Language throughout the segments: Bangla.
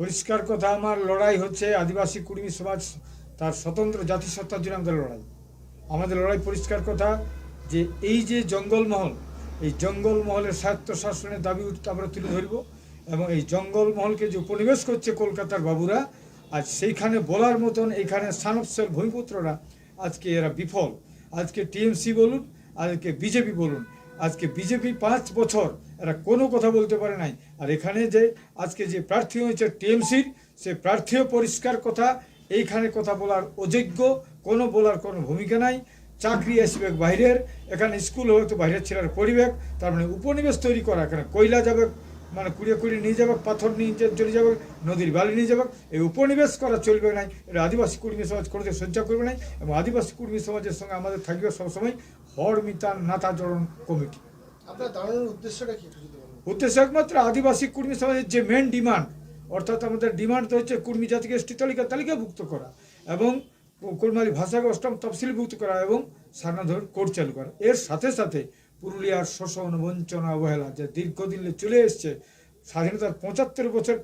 পরিষ্কার কথা, আমার লড়াই হচ্ছে আদিবাসী কুর্মী সমাজ, তার স্বতন্ত্র জাতিসত্তার জন্য আমাদের লড়াই। আমাদের লড়াই পরিষ্কার কথা যে এই যে জঙ্গলমহল, এই জঙ্গলমহলের স্বায়ত্ত শাসনের দাবি আমরা তুলে ধরব এবং এই জঙ্গলমহলকে যে উপনিবেশ করছে কলকাতার বাবুরা, আজ সেইখানে বলার মতন এইখানে সানপসের ভূমিপুত্ররা, আজকে এরা বিফল। আজকে টিএমসি বলুন, আজকে বিজেপি বলুন, আজকে বিজেপি পাঁচ বছর এরা কোনো কথা বলতে পারে নাই। আর এখানে যে আজকে যে প্রার্থী হয়েছে টিএমসির সে প্রার্থীও পরিষ্কার কথা, এইখানে কথা বলার অযোগ্য, কোনো বলার কোনো ভূমিকা নাই। চাকরি আসবে বাইরের, এখানে স্কুল হয়তো বাইরের ছেলের পরিবেশ তার মানে উপনিবেশ তৈরি করা, এখানে কয়লা যাবে মানে কুড়িয়ে কুড়িয়ে নিয়ে যাবে, পাথর নিয়ে চলে যাবে, নদীর বালি নিয়ে যাবে, এই উপনিবেশ করা চলবে নাই এটা আদিবাসী কুর্মী সমাজ করতে সহ্য করবে নাই, এবং আদিবাসী কুর্মী সমাজের সঙ্গে আমাদের থাকবে সবসময় হর মিতান নাতাচরণ কমিটি। উদ্দেশ্য একমাত্র আদিবাসী কুর্মী সমাজের যে মেন ডিমান্ড অর্থাৎ আমাদের ডিমান্ড তো হচ্ছে কুর্মী জাতিকে এসটি তালিকা তালিকাভুক্ত করা এবং কুর্মালি ভাষাকে অষ্টম তফসিলভুক্ত করা এবং সারনাধর কোর্ট চালু করা। এর সাথে সাথে পুরুলিয়ার শোষণ, বঞ্চনা, অবহেলা যে দীর্ঘদিন চলে এসছে, স্বাধীনতার পঁচাত্তর বছর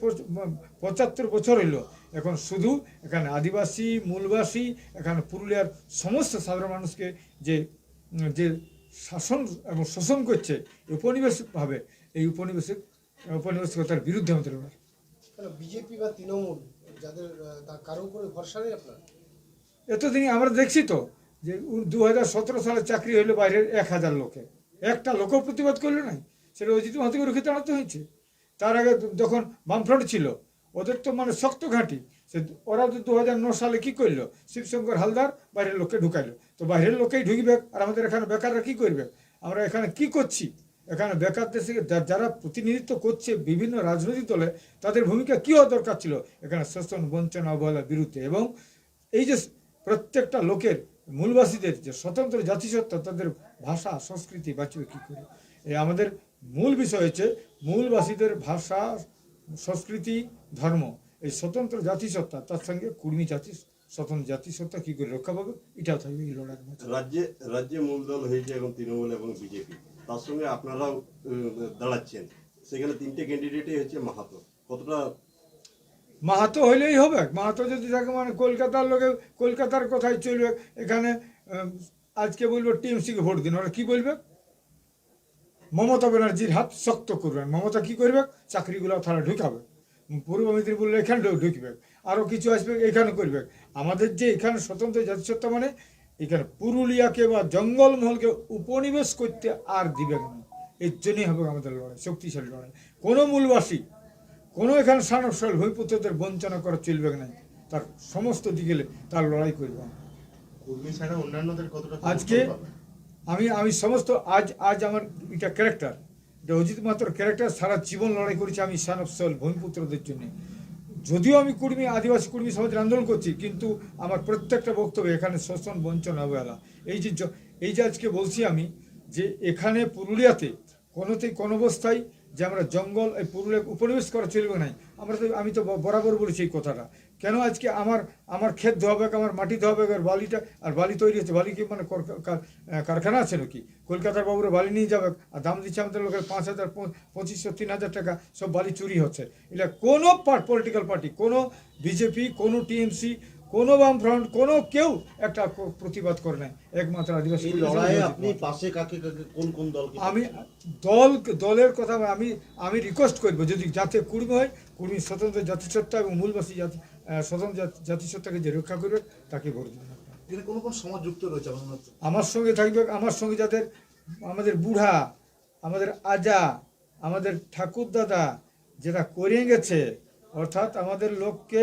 পঁচাত্তর বছর হইল, এখন শুধু এখানে আদিবাসী, মূলবাসী, এখানে পুরুলিয়ার সমস্ত সাধারণ মানুষকে যে যে শাসন এবং শোষণ করছে উপনিবেশভাবে এই উপনিবেশিক উপনিবেশিকতার বিরুদ্ধে আমাদের লড়াই। বিজেপি বা তৃণমূল যাদের কারও উপরে ভরসা নেই আপনার? এতদিন আমরা দেখছি তো যে দু হাজার সতেরো সালে চাকরি হইল বাইরের এক হাজার লোকে। একটা লোকও প্রতিবাদ করল নাই। সেটা অজিত মাহাতিকে রুখে দাঁড়াতে হয়েছে। তার আগে যখন বামফ্রন্ট ছিল ওদের তো মানে শক্ত ঘাঁটি। সে ওরা তো দু সালে কী করল? শিবশঙ্কর হালদার বাইরের লোককে ঢুকাইলো। তো বাইরের লোকেই ঢুকবে আর আমাদের এখানে বেকাররা কী করবে? আমরা এখানে কি করছি? এখানে বেকার দেশে যারা প্রতিনিধিত্ব করছে বিভিন্ন রাজনৈতিক দলে, তাদের ভূমিকা কী হওয়া দরকার ছিল? এখানে শোষণ, বঞ্চনা, অবহেলার বিরুদ্ধে। এবং এই যে প্রত্যেকটা লোকের, মূলবাসীদের যে স্বতন্ত্র জাতিসত্তা, তাদের ভাষা, সংস্কৃতি বাঁচবে কী করে? এই আমাদের মূল বিষয় হচ্ছে মূলবাসীদের ভাষা, সংস্কৃতি, ধর্ম। এই স্বতন্ত্র জাতিসত্তা তার সঙ্গে কুর্মী জাতি স্বতন্ত্র জাতিসত্তা কী করে রক্ষা পাবে? এটাও থাকবে এই লড়াইয়ের মাঝে রাজ্যে রাজ্যে মূল দল হয়েছে এখন তৃণমূল এবং বিজেপি। তার সঙ্গে আপনারাও দাঁড়াচ্ছেন। সেখানে তিনটে ক্যান্ডিডেটই হচ্ছে মাহাতো। কতটা মাহাতো হইলেই হবে। মাহাতো যদি থাকে মানে কলকাতার লোকে কলকাতার কথাই চলবে। এখানে আজকে বলব টিএমসিকে ভোট দিন। ওরা কী বলবে? মমতা ব্যানার্জির হাত শক্ত করবেন। মমতা কি করবে? চাকরিগুলো তারা ঢুকাবে। পূর্ব মেদিনীপুর এখানে ঢুকবে আরও কিছু আসবে এখানে করবে। আমাদের যে এখানে স্বতন্ত্র জাতিসত্তা মানে এখানে পুরুলিয়াকে বা জঙ্গলমহলকে উপনিবেশ করতে আর দিবে না। এর জন্যই হবে আমাদের লড়াই শক্তিশালী লড়াই। কোনো মূলবাসী কোনো এখানে সানসল ভূমিপুত্রদের বঞ্চনা করা চলবে না। তার সমস্ত দিকে তার লড়াই করবে আজকে আমি আমি সমস্ত আজ আজ আমার এটা ক্যারেক্টার এটা অজিত মাত্র ক্যারেক্টার সারা জীবন লড়াই করেছি আমি সান অফ সল ভূমিপুত্রদের জন্য। যদিও আমি কুর্মী, আদিবাসী কুর্মী সমাজের আন্দোলন করছি, কিন্তু আমার প্রত্যেকটা বক্তব্য এখানে শোষণ, বঞ্চন অবহেলা এই যে এই যে আজকে বলছি আমি যে এখানে পুরুলিয়াতে কোনোতেই কোনো অবস্থায় যে আমরা জঙ্গল, এই পুরুলিয়া উপনিবেশ করা চলবে নাই। আমরা তো আমি তো বরাবর বলেছি এই কথাটা। কেন আজকে আমার আমার ক্ষেত ধোয়াবে আমার মাটি ধোয়াবে আর বালিটা আর বালি তৈরি হচ্ছে। বালি কি মানে কারখানা আছে নাকি? কলকাতার বাবুরা বালি নিয়ে যাবে। আর দাম দিচ্ছে আমাদের লোকের পাঁচ হাজার পঁচিশশো তিন হাজার টাকা। সব বালি চুরি হচ্ছে। এটা কোনো পার্ট পলিটিক্যাল পার্টি কোনো বিজেপি কোনো টিএমসি কোনো বামফ্রন্ট কোনো কেউ একটা প্রতিবাদ করে নাই। একমাত্র আদিবাসী আপনি পাশে কাকে কাকে কোন কোন দলকে আমি দল দলের কথা আমি আমি রিকোয়েস্ট করব। যদি যাতে কুর্মী হয় কুর্মী স্বতন্ত্র জাতিসত্তা এবং মূলবাসী জাতি স্বতন্ত্র জাতি- জাতিসত্তাকে যে রক্ষা করবে তাকে ভোট দেবেন কোন কোন সমাজ যুক্ত রয়েছে আমার সঙ্গে থাকবে আমার সঙ্গে যাদের আমাদের বুড়া আমাদের আজা আমাদের ঠাকুর দাদা যেটা করে গেছে অর্থাৎ আমাদের লোককে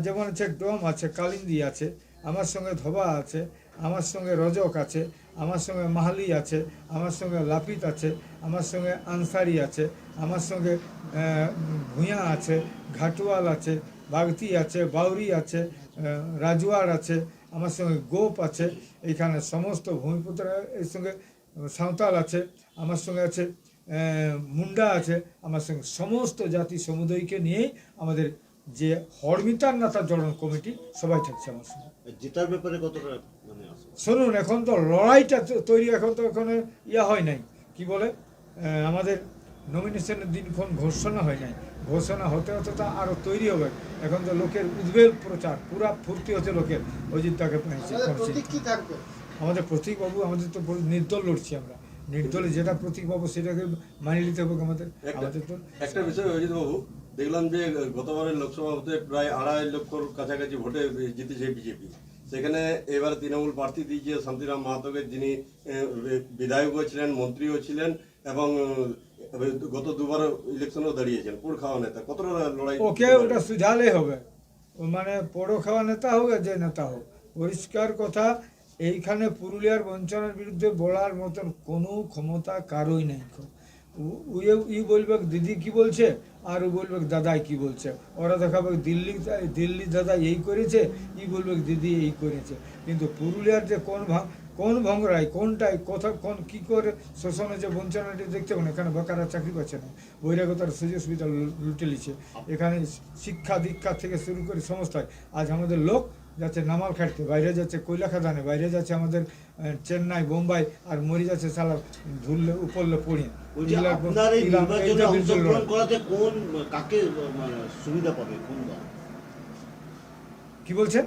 যেমন আছে ডোম আছে কালিন্দি আছে আমার সঙ্গে ধবা আছে আমার সঙ্গে রজক আছে আমার সঙ্গে মাহালি আছে, আমার সঙ্গে লাপিত আছে, আমার সঙ্গে আনসারি আছে, আমার সঙ্গে ভূঁইয়া আছে, ঘাটুয়াল আছে, বাগতি আছে, বাউরি আছে রাজুয়ার আছে, আমার সঙ্গে গোপ আছে এইখানে সমস্ত ভূমিপুত্র এর সঙ্গে সাঁওতাল আছে, আমার সঙ্গে আছে মুন্ডা আছে, আমার সঙ্গে সমস্ত জাতি সমুদয়কে নিয়েই আমাদের যে হরমিতার নাতা জড়ন কমিটি সবাই থাকছে আমার সঙ্গে। জেতার ব্যাপারে কতটা মানে শুনুন এখন তো লড়াইটা তৈরি এখন তো এখানে ইয়া হয় নাই। কি বলে? আমাদের নমিনেশনের দিনক্ষণ ঘোষণা হয় নাই। ঘোষণা হতে হতে তা আরও তৈরি হবে। এখন তো লোকের উদ্বেল প্রচার পুরা ফুর্তি হচ্ছে লোকের। অজিত তাকে আমাদের প্রতীকবাবু আমাদের তো নির্দল লড়ছি আমরা। নির্দলে যেটা প্রতীক পাবো সেটাকে মানিয়ে নিতে হবে আমাদের। আমাদের তো একটা বিষয় অজিত বাবু দেখলাম যে গতবারের লোকসভা ভোটে প্রায় আড়াই লক্ষর কাছাকাছি ভোটে জিতেছে বিজেপি। সেখানে এবার তৃণমূল প্রার্থী দিয়েছে শান্তিরাম মাহাতোকে যিনি বিধায়কও ছিলেন মন্ত্রীও ছিলেন এবং গত দুবার ইলেকশনেও দাঁড়িয়েছেন। পুর খাওয়া নেতা? কতটা লড়াই ওকে ওটা সুঝালে হবে। মানে পড়ো খাওয়া নেতা হোক আর যে নেতা হোক। পরিষ্কার কথা এইখানে পুরুলিয়ার বঞ্চনার বিরুদ্ধে বলার মতন কোনো ক্ষমতা কারোই নেই। ই বলবে, দিদি কি বলছে? আর ও বলবে, দাদাই কি বলছে? ওরা দেখাবে, দিল্লি দিল্লি দাদা এই করেছে, ই বলবে, দিদি এই করেছে। কিন্তু পুরুলিয়ার যে কোন কোন ভঙ্গরাই কোনটাই কোথা, কোন, কি করে শোষণে যে বঞ্চনাটি দেখতে হবে না এখানে বেকাররা চাকরি পাচ্ছে না। বহিরাগতার সুযোগ সুবিধা লুটে নিচ্ছে। এখানে শিক্ষা দীক্ষা থেকে শুরু করে সমস্ত আজ আমাদের লোক যাচ্ছে নামাল খাটতে বাইরে যাচ্ছে কয়লা খাদানে বাইরে যাচ্ছে আমাদের চেন্নাই বোম্বাই আর মরে যাচ্ছে সালা ধুললে উপরলে কাকে মানে কি বলছেন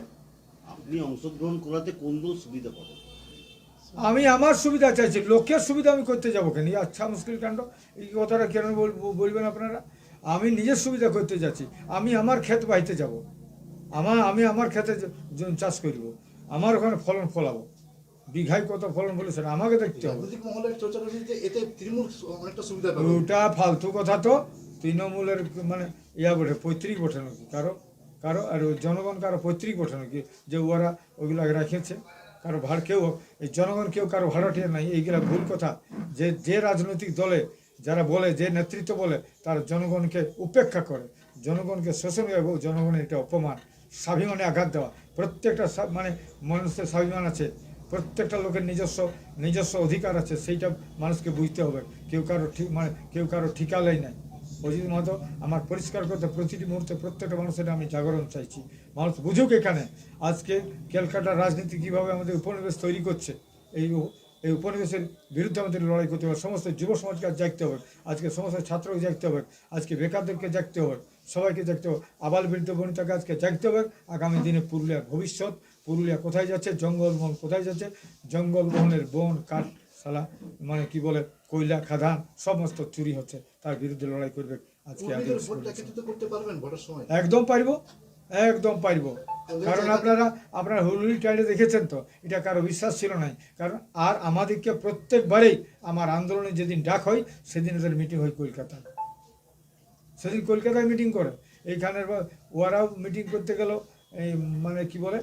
আপনি অংশগ্রহণ করাতে কোন দল সুবিধা পাবে? আমি আমার সুবিধা চাইছি লোকের সুবিধা আমি করতে যাব কেন? আচ্ছা মুশকিল কাণ্ড এই কথাটা কেন বল- বলবেন আপনারা? আমি নিজের সুবিধা করতে যাচ্ছি আমি আমার ক্ষেত বাইতে যাব। আমার আমি আমার জ- চাষ করব। আমার ওখানে ফলন ফলাবো। বিঘায় কত ফলন বলে সেটা আমাকে দেখতে হবে। ওটা ফালতু কথা তো। তৃণমূলের মানে ইয়া বটে পৈতৃক বটে নাকি? কারও কারও আর ওই জনগণ কারও পৈতৃক বটে নাকি? যে ওরা ওগুলা রাখেছে কারও ভাড় কেউ এই জনগণ কেউ কারও ভাড়াটিয়া নাই। এইগুলা ভুল কথা। যে যে রাজনৈতিক দলে যারা বলে যে নেতৃত্ব বলে তার জনগণকে উপেক্ষা করে। জনগণকে শোষণ এবং জনগণের এটা অপমান, স্বাভিমানে আঘাত দেওয়া। প্রত্যেকটা মানে মানুষের স্বাভিমান আছে, প্রত্যেকটা লোকের নিজস্ব নিজস্ব অধিকার আছে, সেইটা মানুষকে বুঝতে হবে। কেউ কারও ঠিক মানে কেউ কারও ঠিকালাই নাই। অজিত মাহাতো, আমার পরিষ্কার করতে প্রতিটি মুহূর্তে প্রত্যেকটা মানুষের আমি জাগরণ চাইছি। মানুষ বুঝুক এখানে, আজকে ক্যালকাটার রাজনীতি কীভাবে আমাদের উপনিবেশ তৈরি করছে, এই এই উপনিবেশের বিরুদ্ধে আমাদের লড়াই করতে হবে। সমস্ত যুব সমাজকে জাগতে হবে। আজকে সমস্ত ছাত্রকে জাগতে হবে। আজকে বেকারদেরকে জাগতে হবে। সবাইকে দেখতে হবে। আবাল বৃদ্ধ বনিতাকে আজকে দেখতে হবে। আগামী দিনে পুরুলিয়ার ভবিষ্যৎ। পুরুলিয়া কোথায় যাচ্ছে? জঙ্গলমহল কোথায় যাচ্ছে? জঙ্গলমহলের বন কাঠ সালা মানে কি বলে কয়লা খাদান সমস্ত চুরি হচ্ছে। তার বিরুদ্ধে লড়াই করবে আজকে একদম পারব। একদম পারব। কারণ আপনারা আপনারা হুলুলি টাইডে দেখেছেন তো এটা কারও বিশ্বাস ছিল না কারণ আর আমাদেরকে প্রত্যেকবারেই আমার আন্দোলনে যেদিন ডাক হয় সেদিন ওদের মিটিং হয় কলকাতায়। সেদিন কলকাতায় মিটিং করে। এইখানের বা- ওরাও মিটিং করতে গেল এই মানে কি বলে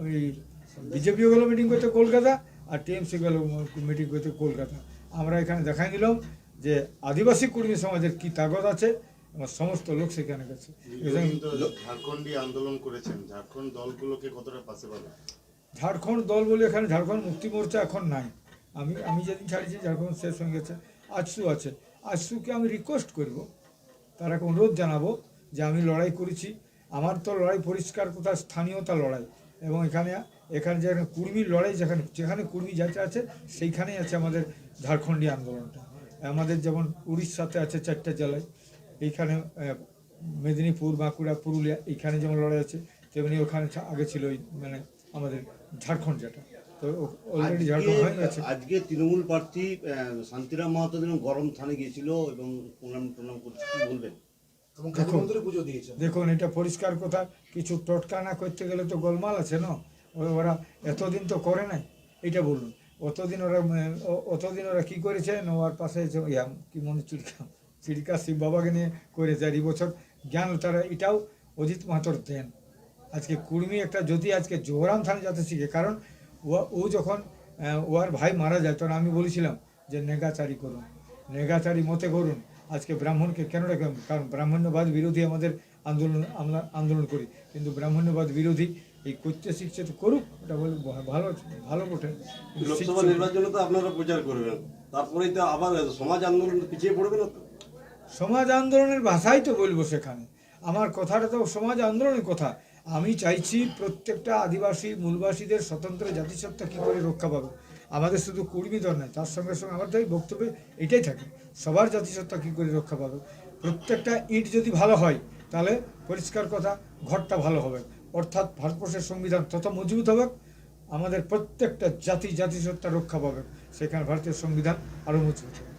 ওই বিজেপিও গেলো মিটিং করতে কলকাতা আর টিএমসি গেল মিটিং করতে কলকাতা। আমরা এখানে দেখাই দিলাম যে আদিবাসী কর্মী সমাজের কি তাগত আছে আমার সমস্ত লোক সেখানে গেছে। এবং দীর্ঘদিন তো ঝাড়খণ্ডী আন্দোলন করেছেন। ঝাড়খণ্ড দলগুলোকে কতটা পাশে পাবে? ঝাড়খণ্ড দল বলে এখানে ঝাড়খণ্ড মুক্তি মোর্চা এখন নাই। আমি আমি যেদিন ছাড়িয়েছি ঝাড়খণ্ড শেষ হয়ে গেছে। আজসু আছে। আজসুকে আমি রিকোয়েস্ট করব তার একটা অনুরোধ জানাব যে আমি লড়াই করেছি। আমার তো লড়াই পরিষ্কার কোথায় স্থানীয়তা লড়াই। এবং এখানে এখানে যেখানে কুর্মীর লড়াই, যেখানে যেখানে কুর্মী যাত্রা আছে, সেইখানেই আছে আমাদের ঝাড়খণ্ডী আন্দোলনটা। আমাদের যেমন উড়িষ্যাতে আছে চারটা জেলায়, এইখানে মেদিনীপুর, বাঁকুড়া, পুরুলিয়া, এইখানে যেমন লড়াই আছে, তেমনি ওখানে আগে ছিল মানে আমাদের ঝাড়খণ্ড যেটা। তো অলরেডি ঝাড়খণ্ড হয়ে গেছে আজকে তৃণমূল প্রার্থী আহ, শান্তিরাম মাহাতো যেন গরম থানে গিয়েছিল এবং প্রণাম প্রণাম করছে কি বলবেন? দিয়েছেন দেখুন এটা পরিষ্কার কথা কিছু টটকা না করতে গেলে তো গোলমাল আছে না? ওরা এতদিন তো করে নাই এটা বলুন। অতদিন ওরা অতদিন ওরা কি করেছে? ওর পাশে যে ইয়া কি মনে চিড়কা চিড়কা শিব বাবাকে নিয়ে করেছে আর এই বছর জ্ঞান তারা এটাও অজিত মাহাতর দেন। আজকে কুর্মি একটা যদি আজকে জোহরাম থানে যাতে শিখে কারণ ও ও যখন ওর ভাই মারা যায় তখন আমি বলেছিলাম যে নেগাচারি করুন নেগাচারি মতে করুন। আজকে ব্রাহ্মণকে কেন রাখলাম কারণ ব্রাহ্মণ্যবাদ বিরোধী আমাদের আন্দোলন আমরা আন্দোলন করি। কিন্তু ব্রাহ্মণ্যবাদ বিরোধী এই করতে শিখছে তো করুক ওটা বলে ভালো ভালো বটে। লোকসভা নির্বাচনে তো আপনারা প্রচার করবেন। তারপরেই তো আবার সমাজ আন্দোলন পিছিয়ে পড়বে না তো। সমাজ আন্দোলনের ভাষাই তো বলব সেখানে। আমার কথাটা তো সমাজ আন্দোলনের কথা। আমি চাইছি প্রত্যেকটা আদিবাসী, মূলবাসীদের স্বতন্ত্র জাতিসত্তা কী করে রক্ষা পাবে? আমাদের শুধু কুর্মী দল নয়, তার সঙ্গে সঙ্গে তাই বক্তব্য এটাই থাকে, সবার জাতিসত্তা কী করে রক্ষা পাবে? প্রত্যেকটা ইট যদি ভালো হয়, তাহলে পরিষ্কার কথা, ঘরটা ভালো হবে। অর্থাৎ ভারতবর্ষের সংবিধান তত মজবুত হবে আমাদের প্রত্যেকটা জাতি জাতিসত্তা রক্ষা পাবে। সেখানে ভারতীয় সংবিধান আরও মজবুত হবে।